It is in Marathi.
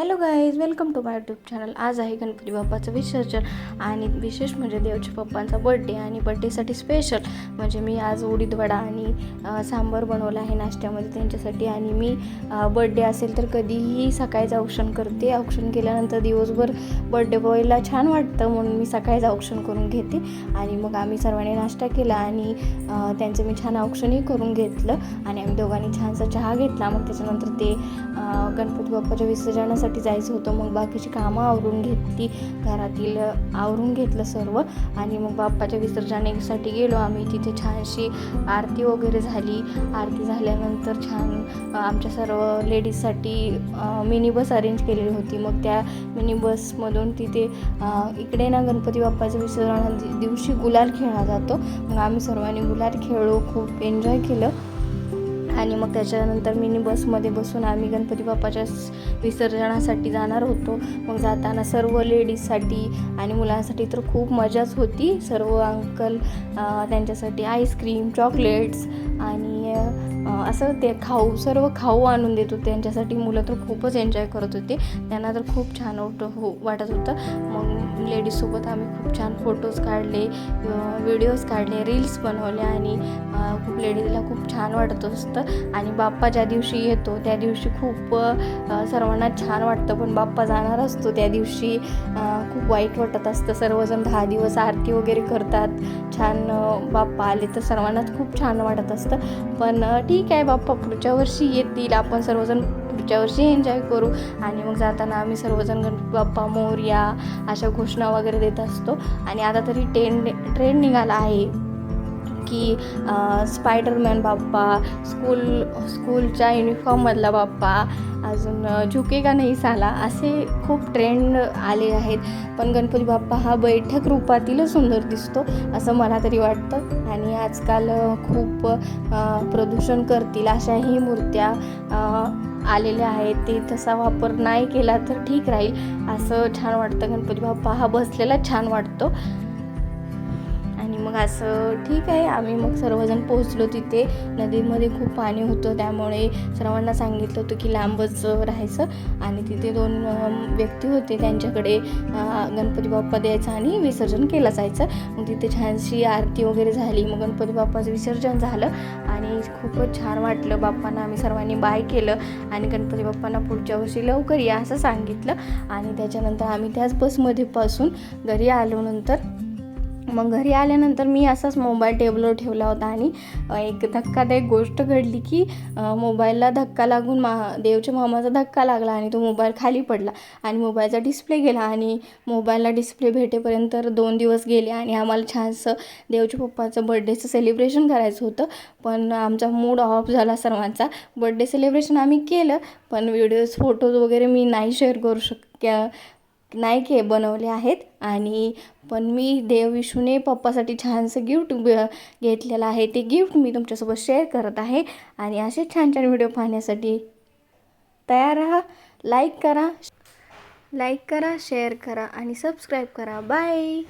Hello guys welcome to my YouTube channel आज आहे गणपती बाप्पाचं विसर्जन आणि विशेष म्हणजे देवच्या पप्पांचा बड्डे आणि बड्डेसाठी स्पेशल म्हणजे मी आज उडीद वडा आणि अ, सांबार बनवला आहे नाश्त्यामध्ये त्यांच्यासाठी आणि मी बड्डे असेल तर कधीही सकाळीच औक्षण करते. औक्षण केल्यानंतर दिवसभर बड्डे बॉयला छान वाटतं म्हणून मी सकाळीच औक्षण करून घेते. आणि मग आम्ही सर्वांनी नाश्ता केला आणि त्यांचं मी छान औक्षणही करून घेतलं. आणि आम्ही दोघांनी छानसा चहा घेतला. मग त्याच्यानंतर ते गणपती बाप्पाच्या विसर्जनासाठी जायचं होतं. मग बाकीची कामं आवरून घेतली. घरातील आवरून घेतलं सर्व. आणि मग बाप्पाच्या विसर्जनासाठी गेलो आम्ही. तिथे छानशी आरती वगैरे झाली. आरती झाल्यानंतर छान आमच्या सर्व लेडीजसाठी मिनी बस अरेंज केलेली होती. मग त्या मिनी बसमधून तिथे इकडे ना गणपती बाप्पाच्या विसर्जना दिवशी गुलाल खेळला जातो. मग आम्ही सर्वांनी गुलाल खेळलो. खूप एन्जॉय केलं. आणि मग त्याच्यानंतर मिनी बसमध्ये बसून आम्ही गणपती बाप्पाच्या विसर्जनासाठी जाणार होतो. मग जाताना सर्व लेडीजसाठी आणि मुलांसाठी तर खूप मजाच होती. सर्व अंकल त्यांच्यासाठी आईस्क्रीम चॉकलेट्स आणि असं ते खाऊ सर्व खाऊ आणून देत होते. त्यांच्यासाठी मुलं तर खूपच एन्जॉय करत होते. त्यांना तर खूप छान होत हो वाटत होतं. मग लेडीजसोबत आम्ही खूप छान फोटोज काढले व्हिडिओज काढले रील्स बनवले आणि खूप लेडीजला खूप छान वाटत असतं. आणि बाप्पा ज्या दिवशी येतो त्या दिवशी खूप सर्वांना छान वाटतं. पण बाप्पा जाणार असतो त्या दिवशी खूप वाईट वाटत असतं. सर्वजण दहा दिवस आरती वगैरे करतात. छान बाप्पा आले तर सर्वांनाच खूप छान वाटत असतं. पण ठीक आहे बाप्पा पुढच्या वर्षी येतील. आपण सर्वजण पुढच्या वर्षी एन्जॉय करू. आणि मग जाताना आम्ही सर्वजण गणपती बाप्पा मोर्या अशा घोषणा वगैरे देत असतो. आणि आता तरी ट्रेन ट्रेन निघाला आहे. की स्पायडरमॅन बाप्पा स्कूल स्कूलच्या युनिफॉर्ममधला बाप्पा अजून झुके का नाही साला असे खूप ट्रेंड आले आहेत. पण गणपती बाप्पा हा बैठक रूपातीलच सुंदर दिसतो असं मला तरी वाटतं. आणि आजकाल खूप प्रदूषण करतील अशाही मूर्त्या आलेल्या आहेत. ते तसा वापर नाही केला तर ठीक राहील. असं छान वाटतं गणपती बाप्पा. हा बसलेला छान वाटतो. मग असं ठीक आहे आम्ही मग सर्वजण पोहोचलो तिथे. नदीमध्ये खूप पाणी होतं त्यामुळे सर्वांना सांगितलं होतं की लांबच राहायचं. आणि तिथे दोन व्यक्ती होते त्यांच्याकडे गणपती बाप्पा द्यायचा आणि विसर्जन केलं जायचं. मग तिथे छानशी आरती वगैरे झाली मग गणपती बाप्पाचं विसर्जन झालं. आणि खूपच छान वाटलं बाप्पांना आम्ही सर्वांनी बाय केलं आणि गणपती बाप्पांना पुढच्या वर्षी लवकर या असं सांगितलं. आणि त्याच्यानंतर आम्ही त्याच बसमध्ये पासून घरी आलो नंतर मग घरी आल्यानंतर मी असाच मोबाईल टेबलवर ठेवला होता आणि एक धक्कादायक गोष्ट घडली की मोबाईलला धक्का लागून मा देवच्या मामाचा धक्का लागला आणि तो मोबाईल खाली पडला आणि मोबाईलचा डिस्प्ले गेला आणि मोबाईलला डिस्प्ले भेटेपर्यंत तर दोन दिवस गेले आणि आम्हाला छानसं देवच्या पप्पाचं बड्डेचं सेलिब्रेशन करायचं होतं. पण आमचा मूड ऑफ झाला सर्वांचा. बड्डे सेलिब्रेशन आम्ही केलं पण व्हिडिओज फोटोज वगैरे मी नाही शेअर करू शक्य नाही के बनवले आहेत आणि पण मी देवविशूने पप्पासाठी छानसं गिफ्ट घेतलेलं आहे. ते गिफ्ट मी तुमच्यासोबत शेअर करत आहे आणि असे छान छान व्हिडिओ पाहण्यासाठी तयार राहा. लाईक करा लाईक करा शेअर करा आणि सबस्क्राईब करा. बाय